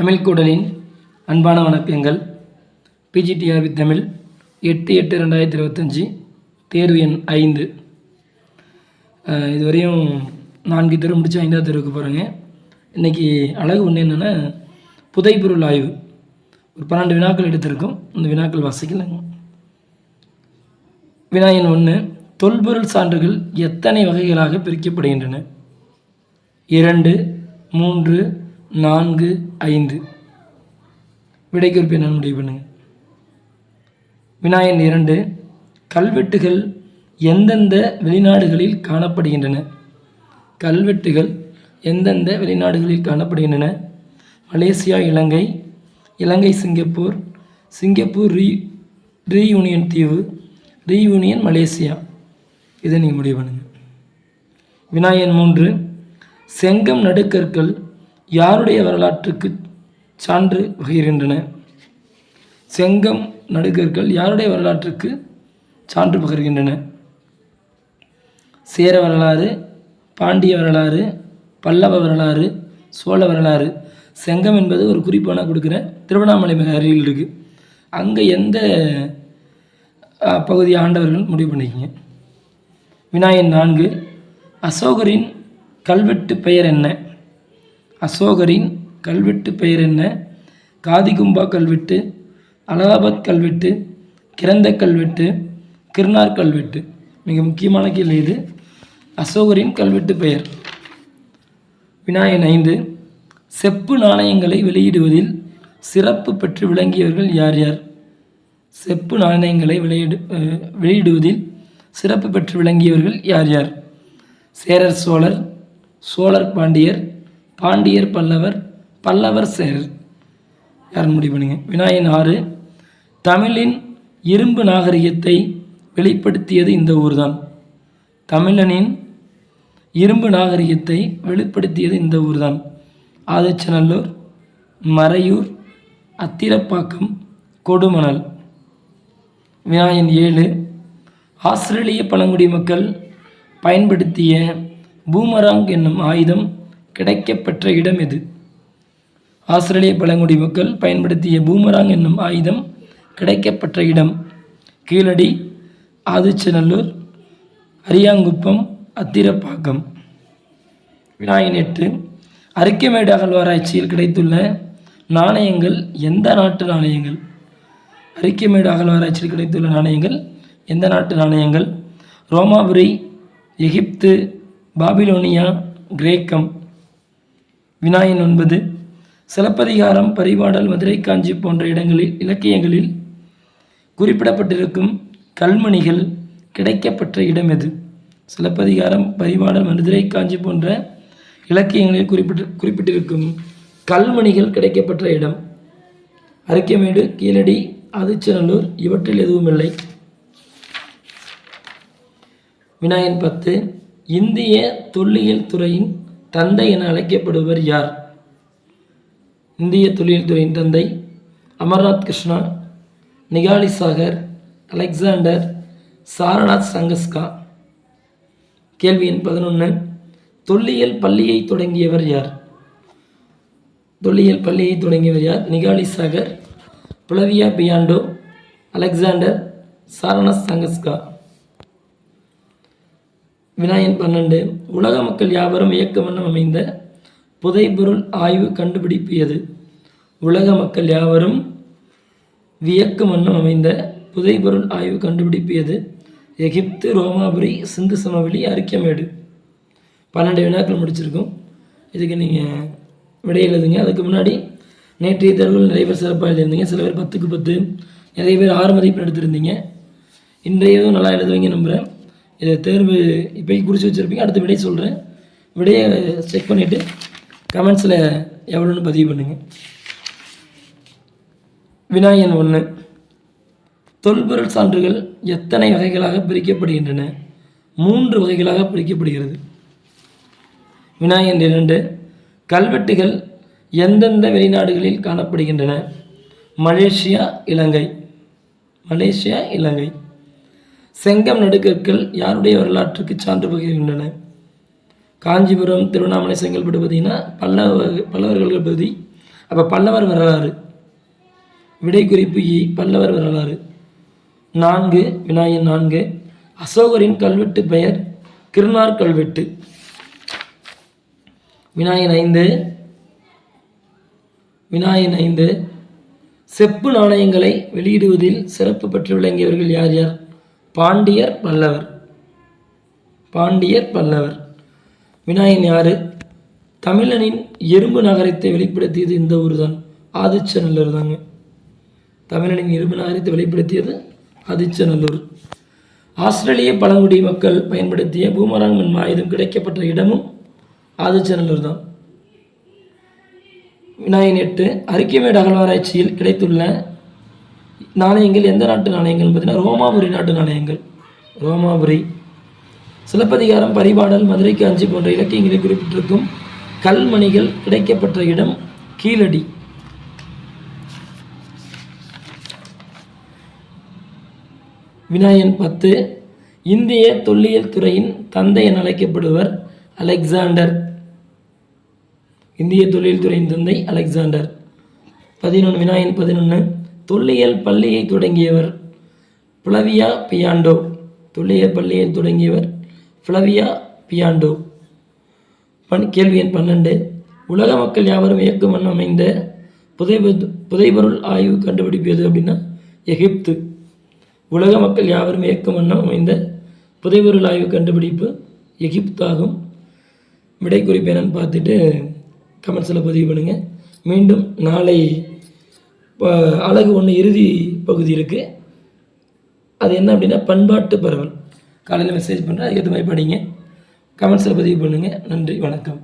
தமிழ் கூடலின் அன்பான வணக்கங்கள். PGTR with Tamil எட்டு எட்டு ரெண்டாயிரத்தி இருபத்தஞ்சி தேர்வு எண் ஐந்து. இதுவரையும் நான்கு தெரு முடிச்சு ஐந்தாவது தெருவுக்கு போகிறேங்க இன்றைக்கி அழகு ஒன்று என்னென்னா புதைப்பொருள் ஆய்வு. ஒரு பன்னெண்டு வினாக்கள் எடுத்திருக்கோம். இந்த வினாக்கள் வாசிக்கலைங்க. வினாயன் ஒன்று தொல்பொருள் சான்றுகள் எத்தனை வகைகளாக பிரிக்கப்படுகின்றன? இரண்டு மூன்று நான்கு ஐந்து. விடைக்குறிப்பு நான் முடிவு பண்ணுங்க. வினாயன் இரண்டு. கல்வெட்டுகள் எந்தெந்த வெளிநாடுகளில் காணப்படுகின்றன? கல்வெட்டுகள் எந்தெந்த வெளிநாடுகளில் காணப்படுகின்றன? Malaysia Ilangai. Ilangai Singapore. Singapore ரீ ரீயூனியன் தீவு. Reunion Malaysia. இதை நீங்கள் முடிவு பண்ணுங்கள் வினாயன் மூன்று. செங்கம் நடுக்கற்கள் யாருடைய வரலாற்றுக்கு சான்று பகிர்கின்றன? செங்கம் நடுகர்கள் யாருடைய வரலாற்றுக்கு சான்று பகிர்கின்றன? சேர வரலாறு பாண்டிய வரலாறு பல்லவ வரலாறு சோழ வரலாறு. செங்கம் என்பது ஒரு குறிப்பு நான் கொடுக்குறேன். திருவண்ணாமலை மிக அருகில் இருக்குது அங்கே எந்த பகுதி ஆண்டவர்கள் முடிவு பண்ணிக்கிங்க? விநாயகன் நான்கு. அசோகரின் கல்வெட்டு பெயர் என்ன? அசோகரின் கல்வெட்டு பெயர் என்ன? காதிகும்பா கல்வெட்டு அலகாபாத் கல்வெட்டு கிரந்த கல்வெட்டு கிருணார் கல்வெட்டு. மிக முக்கியமான கேள்வி இது. அசோகரின் கல்வெட்டு பெயர். வினாயன் ஐந்து செப்பு நாணயங்களை வெளியிடுவதில் சிறப்பு பெற்று விளங்கியவர்கள் யார் யார்? செப்பு நாணயங்களை வெளியிடு வெளியிடுவதில் சிறப்பு பெற்று விளங்கியவர்கள் யார் யார்? சேரர் சோழர் சோழர் பாண்டியர் பாண்டியர் பல்லவர் பல்லவர் சேரர் யார் முடிவு பண்ணுங்க? வினாயன் ஆறு. தமிழின் இரும்பு நாகரிகத்தை வெளிப்படுத்தியது இந்த ஊர்தான். தமிழனின் இரும்பு நாகரிகத்தை வெளிப்படுத்தியது இந்த ஊர்தான். ஆதிச்சநல்லூர் மறையூர் அத்திரப்பாக்கம் கொடுமணல். விநாயகன் ஏழு. ஆஸ்திரேலிய பழங்குடி மக்கள் பயன்படுத்திய பூமராங் என்னும் ஆயுதம் கிடைக்கப்பெற்ற இடம் எது? ஆஸ்திரேலிய பழங்குடி மக்கள் பயன்படுத்திய பூமராங் என்னும் ஆயுதம் கிடைக்கப்பெற்ற இடம். கீழடி ஆதிச்சநல்லூர் அரியாங்குப்பம் அத்திரப்பாக்கம். வினாயன் எட்டு. அரிக்கமேடு அகழ்வாராய்ச்சியில் கிடைத்துள்ள நாணயங்கள் எந்த நாட்டு நாணயங்கள்? அரிக்கமேடு அகழ்வாராய்ச்சியில் கிடைத்துள்ள நாணயங்கள் எந்த நாட்டு நாணயங்கள்? ரோமாபுரி எகிப்து பாபிலோனியா கிரேக்கம். வினாயன் ஒன்பது சிலப்பதிகாரம் பரிபாடல் மதுரை காஞ்சி போன்ற இடங்களில் இலக்கியங்களில் குறிப்பிடப்பட்டிருக்கும் கல்மணிகள் கிடைக்கப்பெற்ற இடம் எது? சிலப்பதிகாரம் பரிபாடல் மதுரை காஞ்சி போன்ற இலக்கியங்களில் குறிப்பிட்டு குறிப்பிட்டிருக்கும் கல்மணிகள் கிடைக்கப்பெற்ற இடம். அரிக்கமேடு கீழடி அதிச்சநல்லூர் இவற்றில் எதுவுமில்லை. வினாயன் பத்து இந்திய தொல்லியல் துறையின் தந்தை என அழைக்கப்படுவர் யார்? இந்திய தொழில்துறையின் தந்தை அமர்நாத் கிருஷ்ணா நிகாலி சாகர் அலெக்சாண்டர் சாரநாத் சங்கஸ்கா. கேள்வி எண் பதினொன்று தொல்லியல் பள்ளியை தொடங்கியவர் யார்? தொல்லியல் பள்ளியை தொடங்கியவர் யார்? நிகாலி சாகர் புலவியா பியாண்டோ அலெக்சாண்டர் சாரணஸ் சங்கஸ்கா. வினாயன் பன்னெண்டு. உலக மக்கள் யாவரும் இயக்க வண்ணம் அமைந்த புதைபொருள் ஆய்வு கண்டுபிடிப்பு எது உலக மக்கள் யாவரும் வியக்கும் வண்ணம் அமைந்த புதைபொருள் ஆய்வு கண்டுபிடிப்பு எது எகிப்து ரோமாபுரி சிந்து சமவெளி அரிக்கமேடு. பன்னெண்டு வினாக்கள் முடிச்சிருக்கோம். இதுக்கு நீங்கள் விடை எழுதுங்க. அதுக்கு முன்னாடி நேற்றைய தேர்வுகள் நிறைய பேர் சிறப்பாக எழுதியிருந்தீங்க. சில பேர் பத்துக்கு பத்து நிறைய பேர் ஆறு மதிப்பெண் எடுத்திருந்தீங்க. இன்றையதும் நல்லா எழுதுவீங்க நம்புகிறேன் இதை தேர்வு இப்போயும் குறித்து வச்சுருப்பீங்க. அடுத்த விடை சொல்கிறேன் விடையை செக் பண்ணிவிட்டு கமெண்ட்ஸில் எவ்வளோன்னு பதிவு பண்ணுங்கள் விநாயகன் ஒன்று தொல்பொருள் சான்றுகள் எத்தனை வகைகளாக பிரிக்கப்படுகின்றன? மூன்று வகைகளாக பிரிக்கப்படுகிறது. விநாயகன் இரண்டு. கல்வெட்டுகள் எந்தெந்த வெளிநாடுகளில் காணப்படுகின்றன? மலேசியா இலங்கை. மலேசியா இலங்கை. செங்கம் நடுக்கற்கள் யாருடைய வரலாற்றுக்கு சான்று பகிர்கின்றன? காஞ்சிபுரம் திருவண்ணாமலை செங்கல்பட்டு பார்த்தீங்கன்னா பல்லவ பல்லவர்கள் பகுதி அப்போ பல்லவர் வரலாறு. விடை குறிப்பு இ பல்லவர் வரலாறு. நான்கு விநாயகன் நான்கு. அசோகரின் கல்வெட்டு பெயர் கிருணார் கல்வெட்டு. விநாயகன் ஐந்து. விநாயகன் ஐந்து. செப்பு நாணயங்களை வெளியிடுவதில் சிறப்பு பெற்று விளங்கியவர்கள் யார் யார்? பாண்டியர் பல்லவர். பாண்டியர் பல்லவர். விநாயகன் யாரு? தமிழனின் எறும்பு நகரத்தை வெளிப்படுத்தியது இந்த ஊர் தான் ஆதிச்சநல்லூர் தாங்க. தமிழனின் எறும்பு நகரத்தை வெளிப்படுத்தியது ஆதிச்சநல்லூர். ஆஸ்திரேலிய பழங்குடி மக்கள் பயன்படுத்திய பூமராங் மின் ஆயுதம் கிடைக்கப்பட்ட இடமும் ஆதிச்சநல்லூர் தான். வினாயின் எட்டு அறிக்கைமேடு அகழ்வாராய்ச்சியில் கிடைத்துள்ள நாணயங்கள் எந்த நாட்டு நாணயங்கள் பார்த்தீங்கன்னா ரோமாபுரி நாட்டு நாணயங்கள். ரோமாபுரி. சிலப்பதிகாரம் பரிபாடல் மதுரை காஞ்சி போன்ற இலக்கியங்களை குறிப்பிட்டிருக்கும். கல்மணிகள் கிடைக்கப்பட்ட இடம் கீழடி. வினாயன் பத்து. இந்திய தொல்லியல் துறையின் தந்தை என அழைக்கப்படுவர் அலெக்சாண்டர். இந்திய தொழில்துறையின் தந்தை அலெக்சாண்டர். பதினொன்று வினாயன் பதினொன்று. தொல்லியல் பள்ளியை தொடங்கியவர் பிளவியா பியாண்டோ. தொல்லியல் பள்ளியை தொடங்கியவர் பிளவியா பியாண்டோ. பன் கேள்வி எண் பன்னெண்டு. உலக மக்கள் யாவரும் இயக்கும் வண்ணம் அமைந்த புதைப புதைபொருள் ஆய்வு கண்டுபிடிப்பது அப்படின்னா எகிப்து. உலக மக்கள் யாவரும் இயக்கும் வண்ணம் அமைந்த புதைபொருள் ஆய்வு கண்டுபிடிப்பு எகிப்தாகும். விடை குறிப்பு என்னன்னு பார்த்துட்டு கமெண்ட்ஸில் பதிவு பண்ணுங்கள் மீண்டும் நாளை அழகு ஒன்று இறுதி பகுதி இருக்குது அது என்ன அப்படின்னா பண்பாட்டு பரவல். காலையில் மெசேஜ் பண்ணுறேன் அதுக்கேற்ற மாதிரி படிங்க. கமெண்ட்ஸில் பதிவு பண்ணுங்கள் நன்றி வணக்கம்.